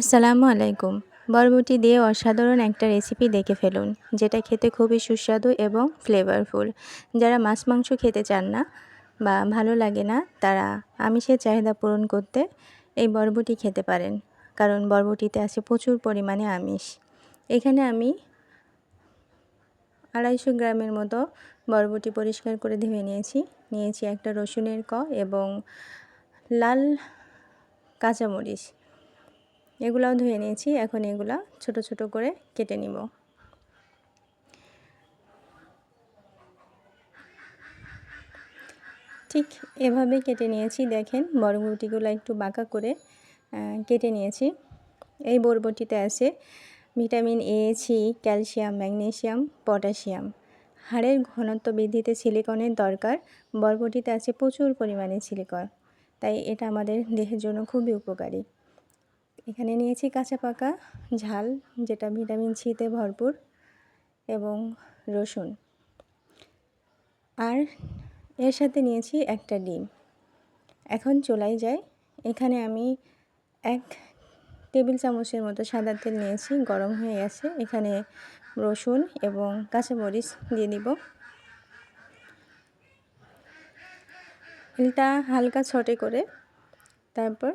আসসালামু আলাইকুম। বরবটি দিয়ে অসাধারণ একটা রেসিপি দেখে ফেলুন, যেটা খেতে খুবই সুস্বাদু এবং ফ্লেভারফুল যারা মাছ মাংস খেতে চান না বা ভালো লাগে না, তারা আমিষের চাহিদা পূরণ করতে এই বরবটি খেতে পারেন, কারণ বরবটিতে আছে প্রচুর পরিমাণে আমিষ। এখানে আমি আড়াইশো গ্রামের মতো বরবটি পরিষ্কার করে ধুয়ে নিয়েছি। নিয়েছি একটা রসুনের ক এবং লাল কাঁচামরিচ। এগুলাও ধুয়ে নিয়েছি। এখন এগুলা ছোট ছোট করে কেটে নিব। ঠিক এভাবে কেটে নিয়েছি। দেখেন বরবটিগুলো একটু বাঁকা করে কেটে নিয়েছি। এই বরবটিতে আছে vitamin A C calcium magnesium potassium. হাড়ের ঘনত্ব বৃদ্ধিতে সিলিকনের দরকার। বরবটিতে আছে প্রচুর পরিমাণে সিলিকন। তাই এটা আমাদের দেহের জন্য খুবই উপকারী। এখানে নিয়েছি কাঁচা পাকা ঝাল, যেটা ভিটামিন সিতে ভরপুর, এবং রসুন। আর এর সাথে নিয়েছি একটা ডিম। এখন চলাই যায় এখানে আমি এক টেবিল চামচের মতো সাদা তেল নিয়েছি, গরম হয়ে গেছে। এখানে রসুন এবং কাঁচামরিচ দিয়ে দিব। তেলটা হালকা ছটে করে তারপর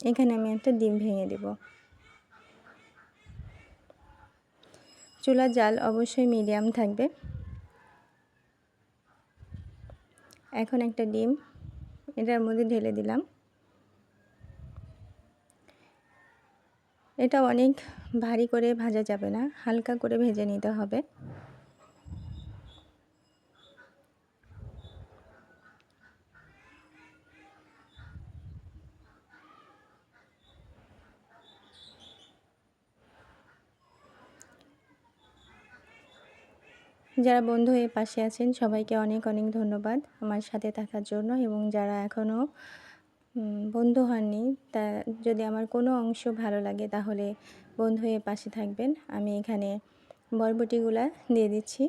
এখানে আমি একটা ডিম ভেঙে দেব। চুলার জাল অবশ্যই মিডিয়াম থাকবে। এখন একটা ডিম এটার মধ্যে ঢেলে দিলাম। এটা অনেক ভারী করে ভাজা যাবে না, হালকা করে ভেজে নিতে হবে। যারা বন্ধু হয়ে পাশে আছেন, সবাইকে অনেক অনেক ধন্যবাদ আমার সাথে থাকার জন্য। এবং যারা এখনও বন্ধু হননি, তা যদি আমার কোনো অংশ ভালো লাগে, তাহলে বন্ধু হয়ে পাশে থাকবেন। আমি এখানে বরবটিগুলা দিয়ে দিচ্ছি।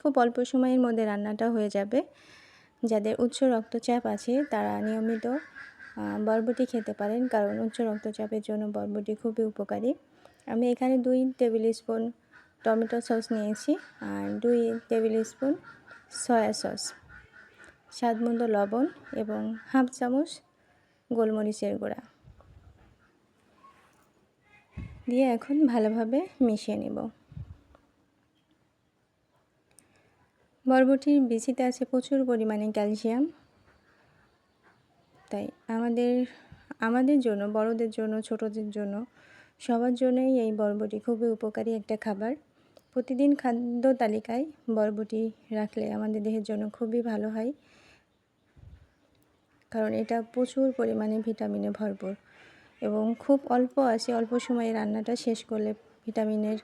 খুব অল্প সময়ের মধ্যে রান্নাটা হয়ে যাবে। যাদের উচ্চ রক্তচাপ আছে, তারা নিয়মিত বরবটি খেতে পারেন। কারণ উচ্চ রক্তচাপের জন্য বরবটি খুবই উপকারী। আমি এখানে দুই টেবিল স্পুন টমেটো সস নিয়েছি আর দুই টেবিল স্পুন সয়া সস। স্বাদ মতো লবণ এবং হাফ চামচ গোলমরিচের গুঁড়া। দিয়ে এখন ভালোভাবে মিশিয়ে নেব। বরবটির বিচিতে আছে প্রচুর পরিমাণে ক্যালসিয়াম। তাই আমাদের আমাদের জন্য, বড়দের জন্য, ছোটদের জন্য, সবার জন্যই এই বরবটি খুবই উপকারী একটা খাবার। প্রতিদিন খাদ্য তালিকায় বরবটি রাখলে আমাদের দেহের জন্য খুবই ভালো হয়। কারণ এটা প্রচুর পরিমাণে ভিটামিনে ভরপুর এবং খুব অল্প আছে, অল্প সময়ে রান্নাটা শেষ করলে ভিটামিনের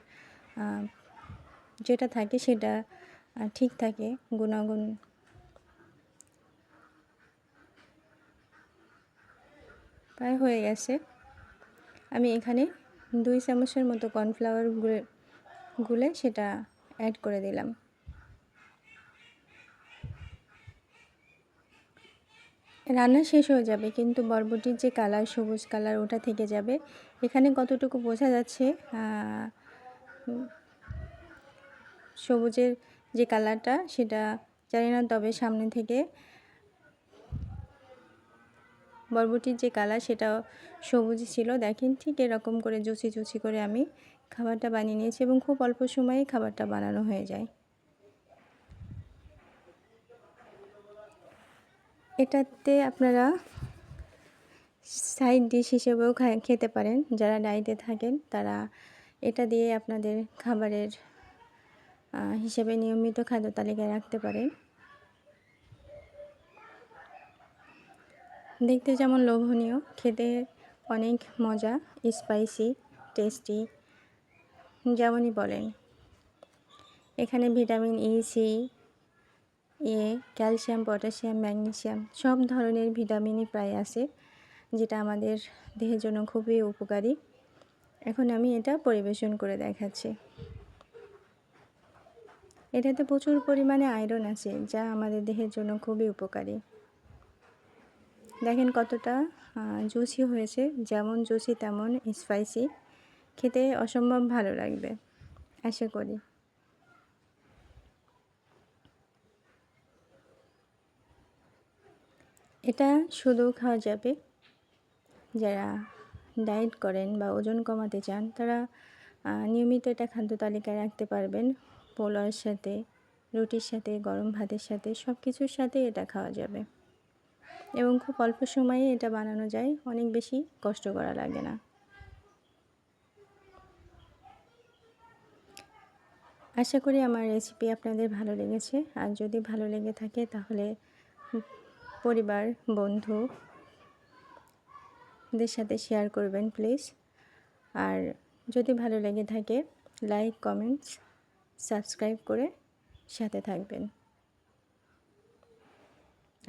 যেটা থাকে সেটা ঠিক থাকে, গুণাগুণ। প্রায় হয়ে গেছে। আমি এখানে দুই চামচের মতো কর্নফ্লাওয়ার গুলে সেটা অ্যাড করে দিলাম। রান্না শেষ হয়ে যাবে, কিন্তু বরবটির যে কালার, সবুজ কালার, ওটা থেকে যাবে। এখানে কতটুকু বোঝা যাচ্ছে সবুজের যে কালারটা, সেটা জানি না, তবে সামনে থেকে বরবটির যে কালার সেটা সবুজ ছিল। দেখেন ঠিক এরকম করে জুচি জুচি করে আমি খাবারটা বানিয়ে নিয়েছি এবং খুব অল্প সময়ে খাবারটা বানানো হয়ে যায়। এটাতে আপনারা সাইড ডিশ হিসেবেও খেতে পারেন। যারা ডায়েটে থাকেন তারা এটা দিয়ে আপনাদের খাবারের হিসেবে নিয়মিত খাদ্য তালিকায় রাখতে পারেন। দেখতে যেমন লোভনীয়, খেতে অনেক মজা স্পাইসি টেস্টি যেমনই বলেন। এখানে vitamin E C A calcium potassium magnesium সব ধরনের ভিটামিনই প্রায় আছে, যেটা আমাদের দেহের জন্য খুবই উপকারী। এখন আমি এটা পরিবেশন করে দেখাচ্ছি। এটাতে প্রচুর পরিমাণে আয়রন আছে, যা আমাদের দেহের জন্য খুবই উপকারী। দেখেন কতটা জুসি হয়েছে। যেমন জুসি, তেমন স্পাইসি। খেতে অসম্ভব ভালো লাগবে, আশা করি। এটা শুধু খাওয়া যাবে। যারা ডায়েট করেন বা ওজন কমাতে চান, তারা নিয়মিত এটা খাদ্য তালিকায় রাখতে পারবেন। পোলাওয়ের সাথে, রুটির সাথে, গরম ভাতের সাথে সব কিছুর সাথে এটা খাওয়া যাবে। এবং খুব অল্প সময়ে এটা বানানো যায়। অনেক বেশি কষ্ট করা লাগে না। আশা করি আমার রেসিপি আপনাদের ভালো লেগেছে। আর যদি ভালো লেগে থাকে তাহলে পরিবার, বন্ধু দের সাথে শেয়ার করবেন প্লিজ আর যদি ভালো লেগে থাকে লাইক কমেন্টস সাবস্ক্রাইব করে সাথে থাকবেন।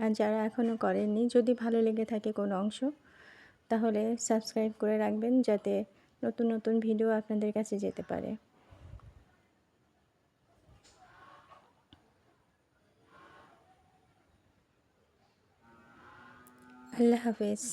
আর যারা এখনও করেননি, যদি ভালো লেগে থাকে কোনো অংশ, তাহলে সাবস্ক্রাইব করে রাখবেন যাতে নতুন নতুন ভিডিও আপনাদের কাছে যেতে পারে। আল্লাহ হাফেজ।